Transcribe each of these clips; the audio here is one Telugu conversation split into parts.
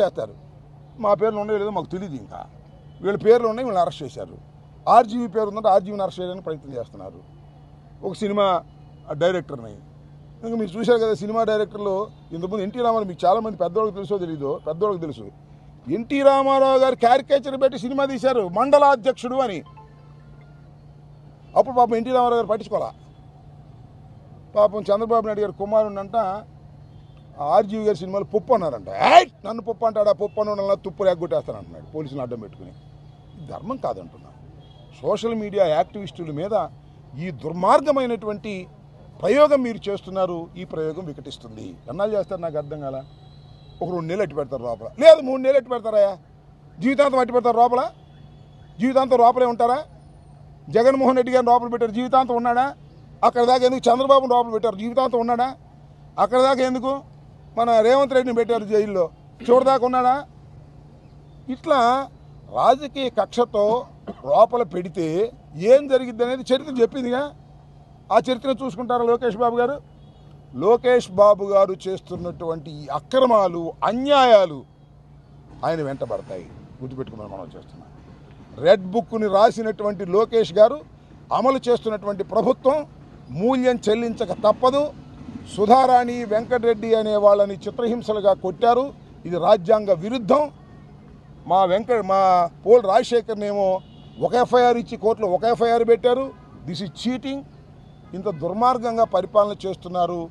చేస్తారు. మా పేర్లు ఉన్నాయో లేదో మాకు తెలియదు ఇంకా. వీళ్ళ పేర్లు ఉన్నాయి వీళ్ళని అరెస్ట్ చేశారు. ఆర్జీవీ పేరు ఉందంటే ఆర్జీవీని అరెస్ట్ చేయడానికి ప్రయత్నం చేస్తున్నారు. ఒక సినిమా డైరెక్టర్ని. ఇంకా మీరు చూశారు కదా సినిమా డైరెక్టర్లు ఇంతకుముందు ఎన్టీ రామారావు మీకు చాలామంది పెద్దవాళ్ళకి తెలుసో తెలీదో పెద్దవాళ్ళకి తెలుసు. ఎన్టీ రామారావు గారు క్యారికేచర్ పెట్టి సినిమా తీశారు మండలాధ్యక్షుడు అని. అప్పుడు పాపం ఎన్టీ రామారావు గారు పట్టించుకోవాలా పాపం చంద్రబాబు నాయుడు గారు కుమారుడు అంట ఆర్జీవి గారి సినిమాలు పుప్ప అన్నారంట. ఏయ్ నన్ను పప్పు అంటాడా? పప్పు అన్న తుప్పు రేగొట్టేస్తాను అంటున్నాడు పోలీసులు అడ్డం పెట్టుకుని. ధర్మం కాదంటున్నాను సోషల్ మీడియా యాక్టివిస్టుల మీద ఈ దుర్మార్గమైనటువంటి ప్రయోగం మీరు చేస్తున్నారు ఈ ప్రయోగం వికటిస్తుంది. ఎన్నాళ్ళు చేస్తారు నాకు అర్థం కాల? ఒక రెండు నెలలు అట్టి పెడతారు లోపల. లేదు మూడు నెలలు అట్టి పెడతారా? జీవితాంతం అట్టి పెడతారు లోపల? జీవితాంతం లోపలే ఉంటారా? జగన్మోహన్ రెడ్డి గారిని లోపల పెట్టారు. జీవితాంతం ఉన్నాడా? అక్కడ దాకా ఎందుకు చంద్రబాబు లోపల పెట్టారు? జీవితాంతం ఉన్నాడా? అక్కడ దాకా ఎందుకు? మన రేవంత్ రెడ్డిని పెట్టారు జైల్లో. చూడదాకా ఉన్నాడా ఇట్లా రాజకీయ కక్షతో లోపల పెడితే ఏం జరిగింది అనేది చరిత్ర చెప్పిందిగా? ఆ చరిత్ర చూసుకుంటారా లోకేష్ బాబు గారు? లోకేష్ బాబు గారు చేస్తున్నటువంటి ఈ అక్రమాలు అన్యాయాలు ఆయన వెంటబడతాయి గుర్తుపెట్టుకుని మనం చేస్తున్నాం. రెడ్ బుక్ని రాసినటువంటి లోకేష్ గారు అమలు చేస్తున్నటువంటి ప్రభుత్వం మూల్యం చెల్లించక తప్పదు. సుధారాణి వెంకటరెడ్డి అనే వాళ్ళని చిత్రహింసలుగా కొట్టారు. ఇది రాజ్యాంగ విరుద్ధం. మా వెంకట మా పోల్ రాజశేఖర్నేమో ఒక ఎఫ్ఐఆర్ ఇచ్చి కోర్టులో ఒక ఎఫ్ఐఆర్ పెట్టారు. This is cheating. ఇంత దుర్మార్గంగా పరిపాలన చేస్తున్నారు.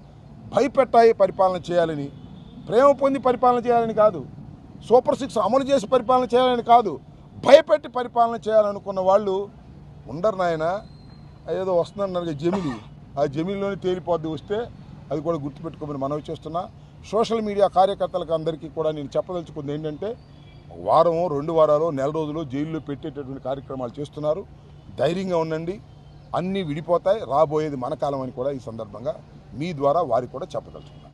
భయపెట్టాయి పరిపాలన చేయాలని. ప్రేమ పొంది పరిపాలన చేయాలని కాదు. సూపర్ సిక్స్ అమలు చేసి పరిపాలన చేయాలని కాదు. భయపెట్టి పరిపాలన చేయాలనుకున్న వాళ్ళు ఉండరు నాయన. ఏదో వస్తుందన్నారు జమిలి. ఆ జమిలిలోనే తేలిపోద్ది వస్తే అది కూడా గుర్తుపెట్టుకోమని మనవి చేస్తున్నా. సోషల్ మీడియా కార్యకర్తలకు అందరికీ కూడా నేను చెప్పదలుచుకుంది ఏంటంటే వారము రెండు వారాలు నెల రోజులు జైల్లో పెట్టేటటువంటి కార్యక్రమాలు చేస్తున్నారు. ధైర్యంగా ఉండండి. అన్నీ విడిపోతాయి. రాబోయేది మన కాలం అని కూడా ఈ సందర్భంగా మీ ద్వారా వారికి కూడా చెప్పదలుచుకున్నాను